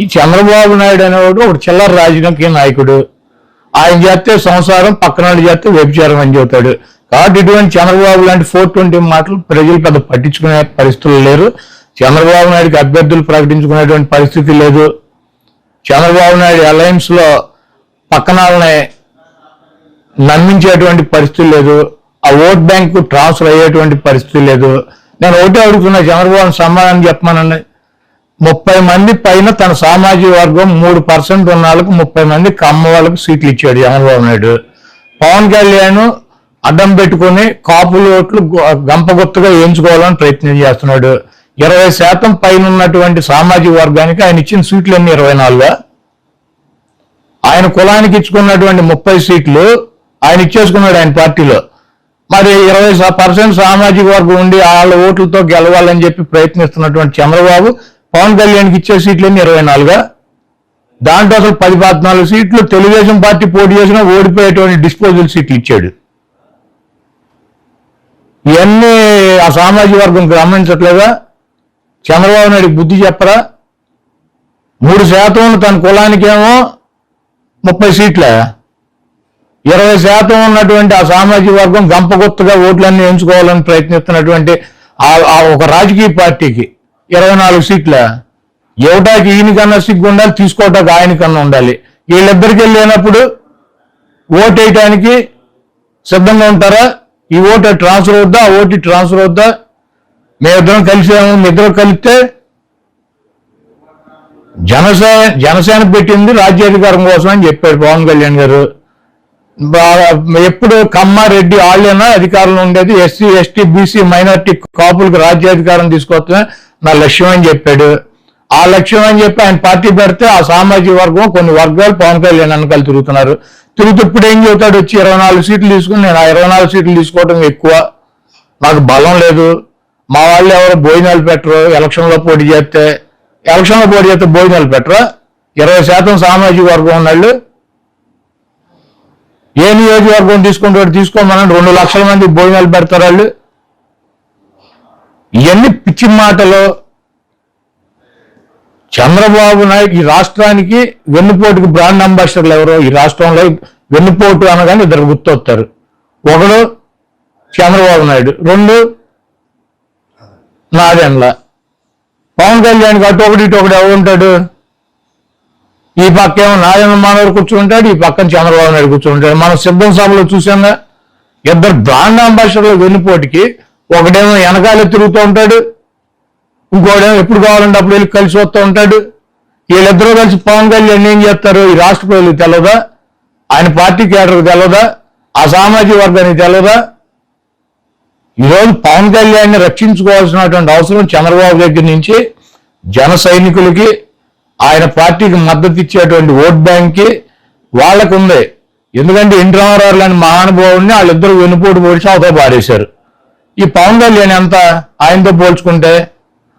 ఈ చంద్రబాబు నాయుడు అనేవాడు ఒక చిల్లర రాజకీయ నాయకుడు. ఆయన చేస్తే సంసారం పక్కన వాళ్ళు చేస్తే వ్యభిచారం అని చెబుతాడు. కాబట్టి ఇటువంటి చంద్రబాబు లాంటి ఫోర్ ట్వంటీ మాటలు ప్రజలు పెద్ద పట్టించుకునే పరిస్థితులు లేరు. చంద్రబాబు నాయుడుకి అభ్యర్థులు ప్రకటించుకునేటువంటి పరిస్థితి లేదు. చంద్రబాబు నాయుడు అలయన్స్లో పక్కన వాళ్ళని నమ్మించేటువంటి పరిస్థితి లేదు. ఆ ఓట్ బ్యాంక్ ట్రాన్స్ఫర్ అయ్యేటువంటి పరిస్థితి లేదు. నేను ఒకటే అడుగుతున్నా చంద్రబాబు సమాధానం చెప్పమనండి. ముప్పై మంది పైన తన సామాజిక వర్గం మూడు పర్సెంట్ ఉన్న వాళ్ళకి ముప్పై మంది కమ్మ వాళ్ళకి సీట్లు ఇచ్చాడు చంద్రబాబు నాయుడు పవన్ కళ్యాణ్ అడ్డం పెట్టుకుని కాపులు ఓట్లు గొ- గంపగొత్తుగా వేయించుకోవాలని ప్రయత్నం చేస్తున్నాడు. ఇరవై శాతం పైన ఉన్నటువంటి సామాజిక వర్గానికి ఆయన ఇచ్చిన సీట్లు ఎన్ని ఇరవై నాలుగా. ఆయన కులానికి ఇచ్చుకున్నటువంటి ముప్పై సీట్లు ఆయన ఇచ్చేసుకున్నాడు ఆయన పార్టీలో. మరి ఇరవై పర్సెంట్ సామాజిక వర్గం ఉండి వాళ్ళ ఓట్లతో గెలవాలని చెప్పి ప్రయత్నిస్తున్నటువంటి చంద్రబాబు పవన్ కళ్యాణ్కి ఇచ్చే సీట్లన్నీ ఇరవై నాలుగా? దాంట్లో అసలు పది పద్నాలుగు సీట్లు తెలుగుదేశం పార్టీ పోటీ చేసినా ఓడిపోయేటువంటి డిస్పోజల్ సీట్లు ఇచ్చాడు. ఇవన్నీ ఆ సామాజిక వర్గం గమనించట్లేదా? చంద్రబాబు నాయుడు బుద్ధి చెప్పరా? మూడు శాతం ఉన్న తన కులానికేమో ముప్పై సీట్ల. ఇరవై శాతం ఉన్నటువంటి ఆ సామాజిక వర్గం గంపగొత్తుగా ఓట్లన్నీ ఎంచుకోవాలని ప్రయత్నిస్తున్నటువంటి ఆ ఒక రాజకీయ పార్టీకి ఇరవై నాలుగు సీట్ల. ఇవ్వటానికి ఈయనకన్నా సిగ్గు ఉండాలి తీసుకోవటానికి ఆయనకన్నా ఉండాలి. వీళ్ళిద్దరికి వెళ్ళినప్పుడు ఓటు వేయటానికి సిద్ధంగా ఉంటారా? ఈ ఓటు ట్రాన్స్ఫర్ అవుద్దా? ఆ ఓటు ట్రాన్స్ఫర్ అవుద్దా? మేమిద్దరం కలిసాము మీ ఇద్దరు కలిస్తే జనసేన జనసేన పెట్టింది రాజ్యాధికారం కోసం అని చెప్పాడు పవన్ కళ్యాణ్ గారు. ఎప్పుడు కమ్మారెడ్డి వాళ్ళైనా అధికారంలో ఉండేది? ఎస్సీ ఎస్టీ బీసీ మైనార్టీ కాపులకు రాజ్యాధికారం తీసుకొస్తున్నా. నా లక్ష్యం అని చెప్పాడు. ఆ లక్ష్యం అని చెప్పి ఆయన పార్టీ పెడితే ఆ సామాజిక వర్గం కొన్ని వర్గాలు పవన్ కళ్యాణ్ వెనకాల తిరుగుతున్నారు. తిరుగుతుప్పుడు ఏం చెబుతాడు? వచ్చి ఇరవై నాలుగు సీట్లు తీసుకుని నేను ఆ ఇరవై నాలుగు సీట్లు తీసుకోవడం ఎక్కువ. నాకు బలం లేదు. మా వాళ్ళు ఎవరు భోజనాలు పెట్టరు. ఎలక్షన్లో పోటీ చేస్తే ఎలక్షన్లో పోటీ చేస్తే భోజనాలు పెట్టరు? ఇరవై శాతం సామాజిక వర్గం ఉన్నాళ్ళు ఏ నియోజకవర్గం తీసుకుంటే తీసుకోమని రెండు లక్షల మంది భోజనాలు పెడతారు వాళ్ళు. ఇవన్నీ పిచ్చి మాటలు చంద్రబాబు నాయుడు ఈ రాష్ట్రానికి వెన్నుపోటుకు బ్రాండ్ అంబాసిడర్లు ఎవరో ఈ రాష్ట్రంలో వెన్నుపోటు అనగానే ఇద్దరు గుర్తొస్తారు. ఒకడు చంద్రబాబు నాయుడు రెండు నాదెండ్ల. పవన్ కళ్యాణ్ అటు ఒకటి ఇటు ఒకటి ఎవరుంటాడు ఈ పక్క ఏమో నారాయణ మానవుడు కూర్చుంటాడు ఈ పక్కన చంద్రబాబు నాయుడు కూర్చుంటాడు. మనం సిద్ధం సభలో చూసాము ఇద్దరు బ్రాండ్ అంబాసిడర్లు వెన్నుపోటుకి ఒకడేమో వెనకాల తిరుగుతూ ఉంటాడు ఇంకోడేమో ఎప్పుడు కావాలంటే అప్పుడు వెళ్ళి కలిసి వస్తూ ఉంటాడు. వీళ్ళిద్దరూ కలిసి పవన్ కళ్యాణ్ ఏం చేస్తారు? ఈ రాష్ట్ర ప్రజలకు తెలదా ఆయన పార్టీ కేడర్కి తెలదా ఆ సామాజిక వర్గానికి తెలియదా ఈరోజు పవన్ కళ్యాణ్ని రక్షించుకోవాల్సినటువంటి అవసరం చంద్రబాబు దగ్గర నుంచి జన సైనికులకి ఆయన పార్టీకి మద్దతు ఇచ్చేటువంటి ఓట్ బ్యాంక్కి వాళ్ళకు ఉంది ఎందుకంటే ఎన్టీ రామారావు లాంటి మహానుభావుడిని వాళ్ళిద్దరు వెనుపోటు పొడిచి అవతల పారేశారు. ఈ పవన్ కళ్యాణ్ ఎంత ఆయనతో పోల్చుకుంటే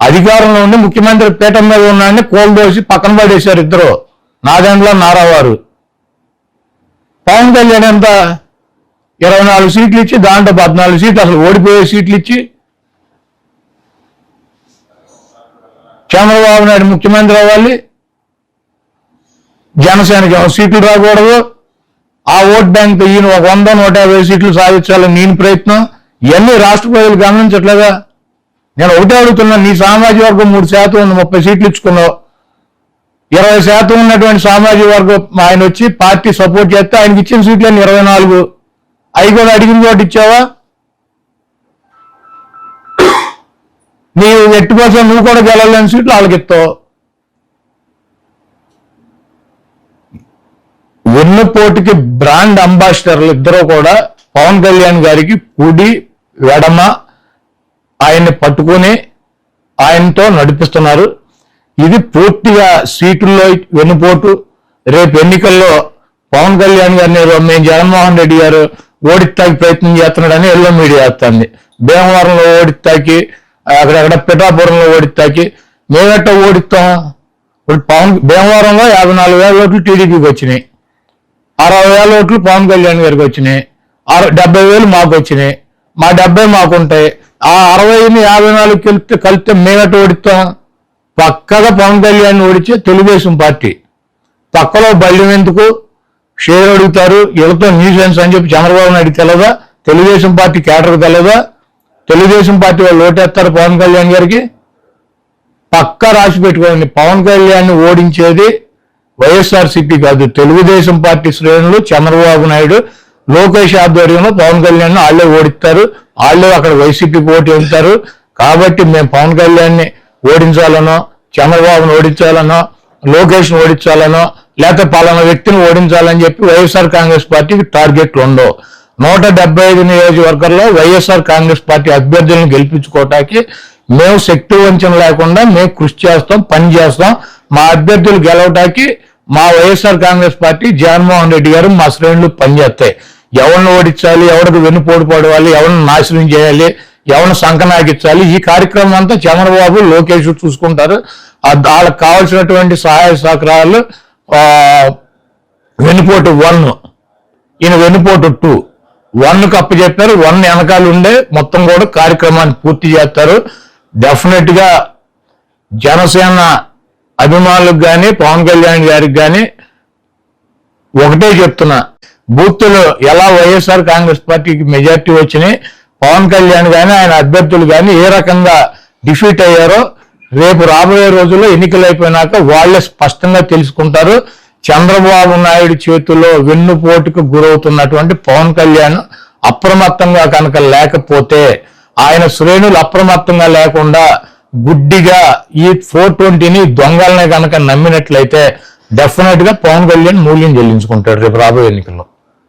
అధికారంలో ఉండి ముఖ్యమంత్రి పీఠం మీద ఉన్నాయని కోల్దోసి పక్కన పడేశారు ఇద్దరు. నాదెండ్ల నారావారు. పవన్ కళ్యాణ్ ఎంత ఇరవై నాలుగు సీట్లు ఇచ్చి దాంట్లో పద్నాలుగు సీట్లు అసలు ఓడిపోయే సీట్లు ఇచ్చి చంద్రబాబు నాయుడు ముఖ్యమంత్రి అవ్వాలి. జనసేనకి సీట్లు రాకూడదు. ఆ ఓట్ బ్యాంక్ ఈయన ఒక వంద నూట యాభై సీట్లు సాధించాలని నేను ప్రయత్నం. ఇవన్నీ రాష్ట్ర ప్రజలు గమనించట్లేదా? నేను ఒకటే అడుగుతున్నా నీ సామాజిక వర్గం మూడు శాతం ఉంది ముప్పై సీట్లు ఇచ్చుకున్నావు. ఇరవై శాతం ఉన్నటువంటి సామాజిక వర్గం ఆయన వచ్చి పార్టీ సపోర్ట్ చేస్తే ఆయనకి ఇచ్చిన సీట్లు ఇరవై నాలుగు. అవి కూడా అడిగిన చోటు ఇచ్చావా? నీవు ఎట్టి కోసం నువ్వు కూడా గెలవలేని సీట్లు వాళ్ళకి ఇస్తావు. వెన్నుపోటుకి బ్రాండ్ అంబాసిడర్లు ఇద్దరు కూడా పవన్ కళ్యాణ్ గారికి కుడి వెడమ ఆయన్ని పట్టుకొని ఆయనతో నడిపిస్తున్నారు. ఇది పూర్తిగా సీటుల్లో వెన్నుపోటు. రేపు ఎన్నికల్లో పవన్ కళ్యాణ్ గారిని మేము జగన్మోహన్ రెడ్డి గారు ఓడిత్తాకి ప్రయత్నం చేస్తున్నాడని ఎల్లో మీడియా వస్తుంది భీమవరంలో ఓడిత్తాకి అక్కడక్కడ పిఠాపురంలో ఓడిత్తాకి మేమెట్ట ఓడిస్తాం? ఇప్పుడు పవన్ భీమవరంలో యాభై నాలుగు వేల ఓట్లు టీడీపీకి వచ్చినాయి. అరవై వేల ఓట్లు పవన్ కళ్యాణ్ గారికి వచ్చినాయి. అర- డెబ్బై వేలు మాకు వచ్చినాయి. మా డెబ్బై మాకు ఉంటాయి ఆ అరవైని యాభై నాలుగు కలిపితే కలిపితే మేమట ఓడిస్తాం? పక్కగా పవన్ కళ్యాణ్ ఓడించే తెలుగుదేశం పార్టీ. పక్కలో బల్యం ఎందుకు? షేర్ అడుగుతారు వీళ్ళతో న్యూసెన్స్ అని చెప్పి చంద్రబాబు నాయుడు తెలదా తెలుగుదేశం పార్టీ కేటర్ తెలదా తెలుగుదేశం పార్టీ వాళ్ళు ఓటేస్తారు పవన్ కళ్యాణ్ గారికి? పక్క రాసి పెట్టుకోండి. పవన్ కళ్యాణ్ ఓడించేది వైఎస్ఆర్సీపీ కాదు. తెలుగుదేశం పార్టీ శ్రేణులు చంద్రబాబు నాయుడు లోకేష్ ఆధ్వర్యంలో పవన్ కళ్యాణ్ వాళ్ళే ఓడిస్తారు. వాళ్ళే అక్కడ వైసీపీ పోటీ వెళ్తారు కాబట్టి మేము పవన్ కళ్యాణ్ని ఓడించాలనో చంద్రబాబును ఓడించాలనో లోకేష్ను ఓడించాలనో లేకపోతే పలానా వ్యక్తిని ఓడించాలని చెప్పి వైఎస్ఆర్ కాంగ్రెస్ పార్టీకి టార్గెట్లు ఉండవు. నూట డెబ్బై ఐదు నియోజకవర్గాల్లో వైఎస్ఆర్ కాంగ్రెస్ పార్టీ అభ్యర్థులను గెలిపించుకోవటానికి మేము శక్తి వంచన లేకుండా మేము కృషి చేస్తాం పని చేస్తాం. మా అభ్యర్థులు గెలవటానికి మా వైఎస్ఆర్ కాంగ్రెస్ పార్టీ జగన్మోహన్ రెడ్డి గారు మా శ్రేణులు పనిచేస్తాయి. ఎవరిని ఓడించాలి ఎవరికి వెన్నుపోటు పడవాలి ఎవరిని నాశనం చేయాలి ఎవరిని సంకనాగించాలి ఈ కార్యక్రమం అంతా చంద్రబాబు లోకేష్ చూసుకుంటారు. ఆ- వాళ్ళకి కావాల్సినటువంటి సహాయ సహకారాలు వెన్నుపోటు వన్ ఈయన వెన్నుపోటు టూ. వన్ అప్పచెప్పారు వన్ వెనకాల ఉండే మొత్తం కూడా కార్యక్రమాన్ని పూర్తి చేస్తారు. డెఫినెట్గా జనసేన అభిమానులకు కానీ పవన్ కళ్యాణ్ గారికి కానీ ఒకటే చెప్తున్నా. బూత్లు ఎలా వైఎస్ఆర్ కాంగ్రెస్ పార్టీకి మెజార్టీ వచ్చినాయి? పవన్ కళ్యాణ్ కానీ ఆయన అభ్యర్థులు కానీ ఏ రకంగా డిఫీట్ అయ్యారో రేపు రాబోయే రోజుల్లో ఎన్నికలు అయిపోయినాక వాళ్ళే స్పష్టంగా తెలుసుకుంటారు. చంద్రబాబు నాయుడు చేతుల్లో వెన్నుపోటుకు గురవుతున్నటువంటి పవన్ కళ్యాణ్ అప్రమత్తంగా కనుక లేకపోతే ఆయన శ్రేణులు అప్రమత్తంగా లేకుండా గుడ్డిగా ఈ ఫోర్ ట్వంటీని దొంగలనే కనుక నమ్మినట్లయితే డెఫినెట్గా పవన్ కళ్యాణ్ మూల్యం చెల్లించుకుంటాడు రేపు రాబోయే ఎన్నికల్లో.